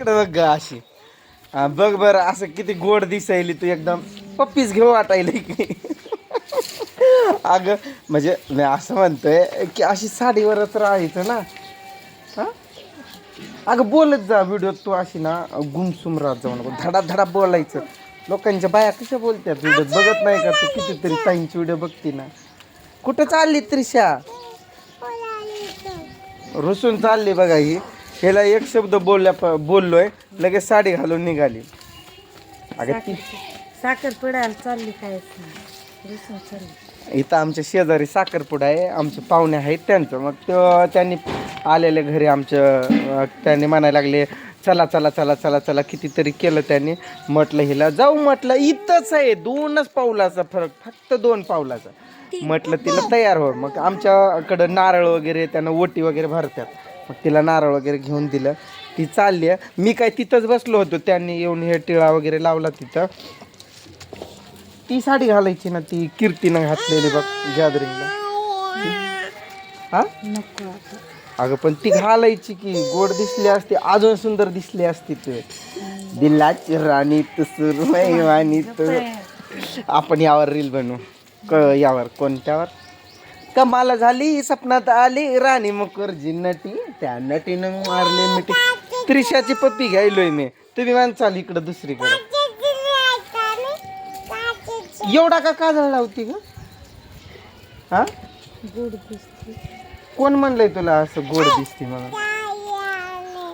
इकडे बघ अशी. बघ बर असं किती गोड दिसायली तू एकदम. पप्पीच घेऊ वाटायली की. अगं म्हणजे मी असं म्हणतोय की अशी साडीवरच राहायचं ना. हा? अगं बोलत जा व्हिडिओत तू अशी ना गुमसुम राहत जाऊ नको. धडा धडा बोलायचं. लोकांच्या बाया कशा बोलतात व्हिडिओत बघत नाही का तू? कितीतरी ताईंची व्हिडिओ बघते ना. कुठं चालली त्रिशा? रुसून चालली बघा ही. ह्याला एक शब्द बोलल्या प- बोललोय लगेच साडी घालून निघाली. अगं ती साखर पडायला चालली काय? चालली. इथं आमच्या शेजारी साखरपुडा आहे आमचे पाहुणे आहेत त्यांचं. मग तो त्यांनी आलेले घरी आमच्या अं, त्यांनी म्हणायला लागले चला चला चला चला चला कितीतरी केलं त्यांनी. म्हटलं हिला जाऊ म्हटलं इथंच आहे दोनच पावलाचा फरक फक्त दोन पावलाचा. म्हटलं तिला तयार हो. मग आमच्याकडं नारळ वगैरे त्यांना ओटी वगैरे भरतात. मग तिला नारळ वगैरे घेऊन दिलं. ती चालली. आहे. मी काय तिथंच बसलो होतो. त्यांनी येऊन हे टिळा वगैरे लावला तिथं. ती साडी घालायची ना ती कीर्तीनं घातलेली बघ गॅदरिंगला. हा. अगं पण ती घालायची की गोड दिसली असती अजून सुंदर दिसली असती तू. दिलाची राणी तुसुर वाणी तू. आपण यावर रील बनवू. क यावर कोणत्यावर? कमाला झाली सपनात आली राणी मुखर्जी नटी. त्या नटीनं मारले मिठी. त्रिशाची पप्पी घ्यायलोय मी. तुम्ही माणसाल इकडं दुसरीकडं. एवढा का काजळ लावती ग? हा? गोड दिसते कोण म्हणलंय तुला असं गोड दिसते मला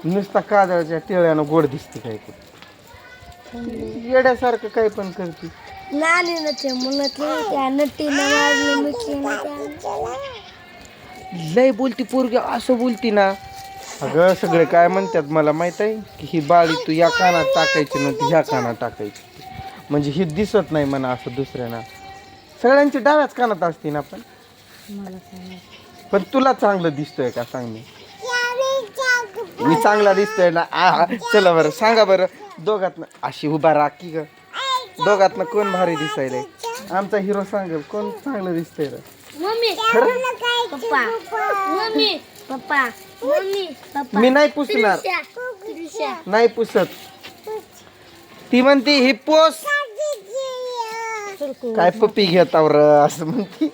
नुसता काजळच्या टिळ्यानं गोड दिसते काय येड्यासारखं काय पण करते. नाली ना ते मुलातली त्या. मिठीनं लय बोलती पोरगी असं बोलती ना. अगं सगळे काय म्हणतात मला माहीत आहे? की ही बाळी तू या कानात टाकायची नव्हती ह्या कानात टाकायची. म्हणजे ही दिसत नाही म्हणा असं दुसऱ्यांना. सगळ्यांची डाव्याच कानात असते ना पण. पण तुला चांगलं दिसतोय का सांग मी मी चांगला दिसतोय ना. आ हा. चला बरं सांगा बरं. दोघातनं अशी उभा राखी ग. दोघातनं कोण भारी दिसायलंय? आमचा हिरो सांगेल कोण चांगलं दिसतंय रे? Mummy papa mummy papa mummy papa. मी नाही पुसणार. त्रिशा नाही पुसत. ती म्हणते ही पोस. काय पप्पी घेतावर असं म्हणते.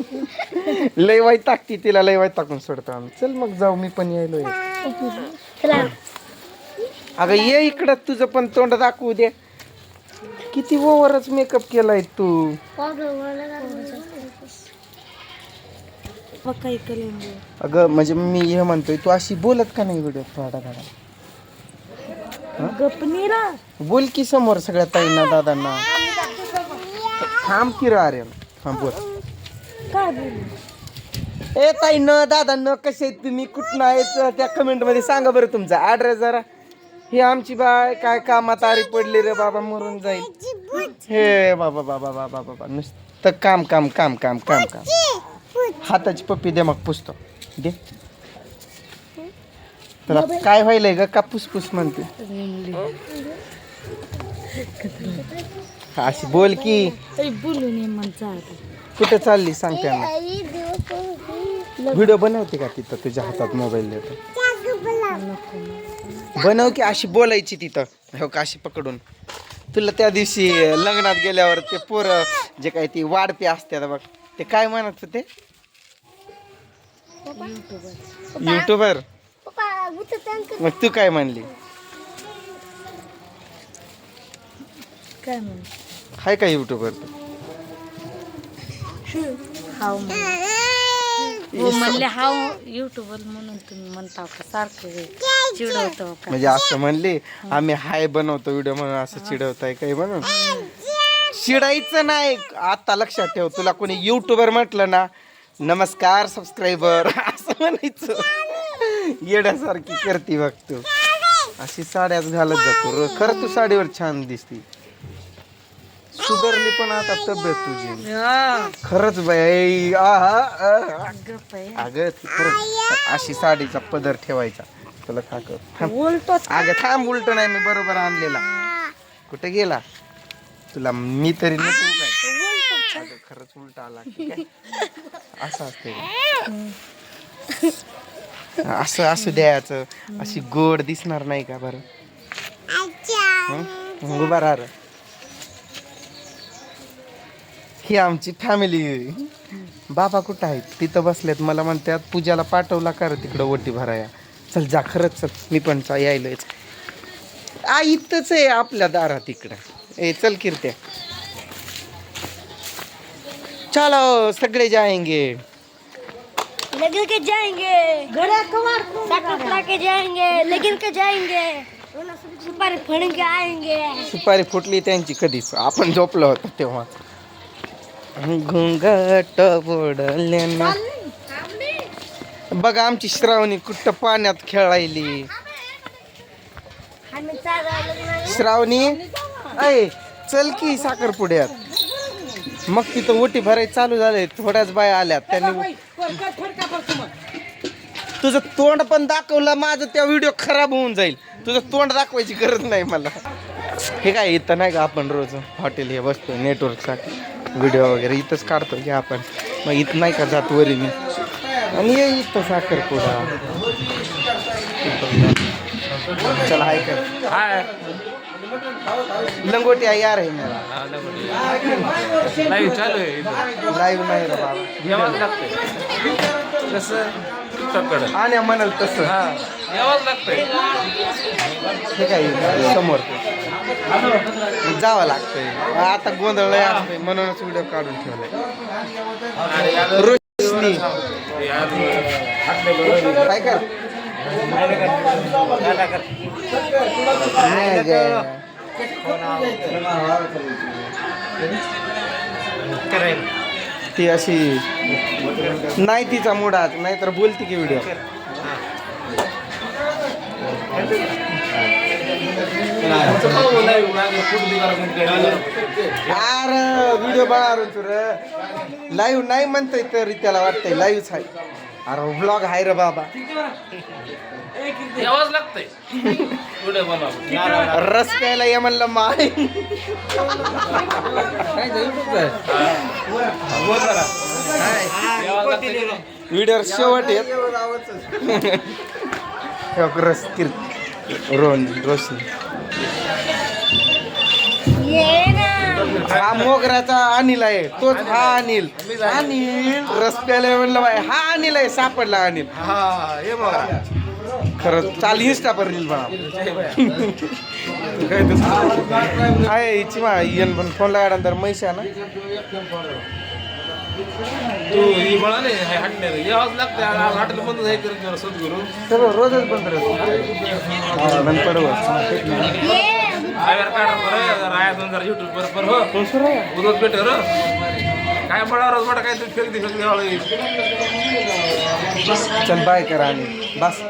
लय वाईट टाकती तिला लय वाईट टाकून सोडतो आम्ही. चल मग जाऊ मी पण यायलोय. चला. अगं ये इकडं तुझं पण तोंड दाखवू दे. किती ओव्हरच मेकअप केलाय तू? काही अगं म्हणजे मी हे म्हणतोय तू अशी बोलत का नाही व्हिडिओ थोडा थोडा बोल की समोर सगळ्या ताईंना दादांना. थांब की रे अरे. हा बोल. काय ए ताईनं दादांना कसे आहेत तुम्ही? कुठं आहेत? त्या कमेंटमध्ये सांगा बरं तुमचा ऍड्रेस जरा. ही आमची बाय काय कामात आरी पडली रे बाबा मरून जाईल. हे बाबा बाबा बाबा बाबा नुसतं काम काम काम काम काम काम. हाताची पप्पी दे मग पुसतो. दे. तुला काय व्हायलंय ग? का पुसपुस म्हणते. अशी बोल की. कुठे चालली सांग त्यांना. व्हिडिओ बनवते का तिथं? तुझ्या हातात मोबाईल देतो. बनव की अशी बोलायची तिथं. हो का अशी पकडून. तुला त्या दिवशी लग्नात गेल्यावर ते पोरं जे काही ती वाढपे असतात बघ ते काय म्हणत होते? युट्यूबर मग तू काय म्हणली? काय म्हणू हाय का युट्यूबर हाव हो म्हणले हाव युट्यूबर म्हणून तुम्ही म्हणता का? सारखं चिडवतो का? म्हणजे असं म्हणले आम्ही हाय बनवतो व्हिडिओ म्हणून असं चिडवताय काही म्हणून? चिडायचं नाही. आता लक्षात ठेव तुला कोणी युट्यूबर म्हटलं ना नमस्कार सबस्क्रायबर असं म्हणायचं. येड्यासारखी करते बघ तू. अशी साड्याच घालत जातो. खरं तू साडीवर छान दिसती. सुधारली पण आता तब्येत तुझी. हा, खरंच बाई आहा, अगं ती खरंच अशी साडीचा पदर ठेवायचा. तुला थांब. बोलतोच अगं थांब उलट नाही मी बरोबर आणलेला. कुठे गेला? तुला मी तरी काय? अगं खरंच उलट आला की काय असं असते असं असू द्यायचं अशी गोड दिसणार नाही का बरं? हं? उभा राहा रे. ही आमची फॅमिली बाबा कुठं आहेत? तिथं बसलेत. मला म्हणतात पूजाला पाठवला का रे तिकडं ओटी भराया. चल जा खरंच चल. मी पण चा- यायलोयच आ इथंच आहे आपल्या दारात इकडं. ए चल कीर्त्या. चलो सगळे जाएंगे लगन के जाएंगे साकरा के जाएंगे लगन के जाएंगे सुपारी फड़न के आएंगे सुपारी फुटली त्यांची कधीच. आपण झोपलो होतो तेव्हा. घुंगट बुडल्यानं बघा आमची श्रावणी कुठं पाण्यात खेळायली. श्रावणी? अय चल की साखरपुड्यात. मग तिथं ओटी भरायचं चालू झालंय थोड्याच बाया आल्यात त्यांनी तुझं तोंड पण दाखवलं माझं त्या व्हिडिओ खराब होऊन जाईल. तुझं तोंड दाखवायची गरज नाही मला. हे काय इथं नाही का आपण रोज हॉटेल हे बसतो नेटवर्कसाठी व्हिडिओ वगैरे इथंच काढतो की आपण. मग इथं नाही का जात वरी मी. आणि ये इथं साखरपुडा चला हाय कर. लंगोटी आहे यार आहे मला चालू आहे. लाईव्ह नाही रे बाबा. कसं? आणि म्हणाल तसं. हा. यावंच लागतंय. हे काय समोर. जावं लागतंय. आता गोंधळ लय म्हणूनच व्हिडिओ काढून ठेवलाय. रोशनी. काय कर? नाही ती अशी नाही तिचा मुडात नाहीतर बोलती की व्हिडिओ. अरे व्हिडिओ बघा तू रे लाईव्ह नाही म्हणतोय तरी त्याला वाटतंय लाईव्हच आहे. अरे ब्लॉग आहे रे बाबा. यावंच लागतंय. पुढे बनवा. रस प्यायला ये म्हणलं माय. व्हिडिओ शेवट येत. हे बघ, रस किर रोन रोशनी ये ना हा मोगऱ्याचा अनिल आहे. तोच हा अनिल. अनिल रस प्यायला म्हणलं बाय. हा अनिल आहे सापडला अनिल. खरंच चाल इंस्टा पर रील बना आहे हिची मा येन पण फोन लागाडनंतर म्हैशा ना. तू ही बळा नाही हे हटणे यावंच लागतंय हॉटेल बंद सद्गुरू. रोजच राहतो. राया दोन जरा वर पर हो. रो काय बळावर बडा काय तू फेकती चल बाय करा आणि बस.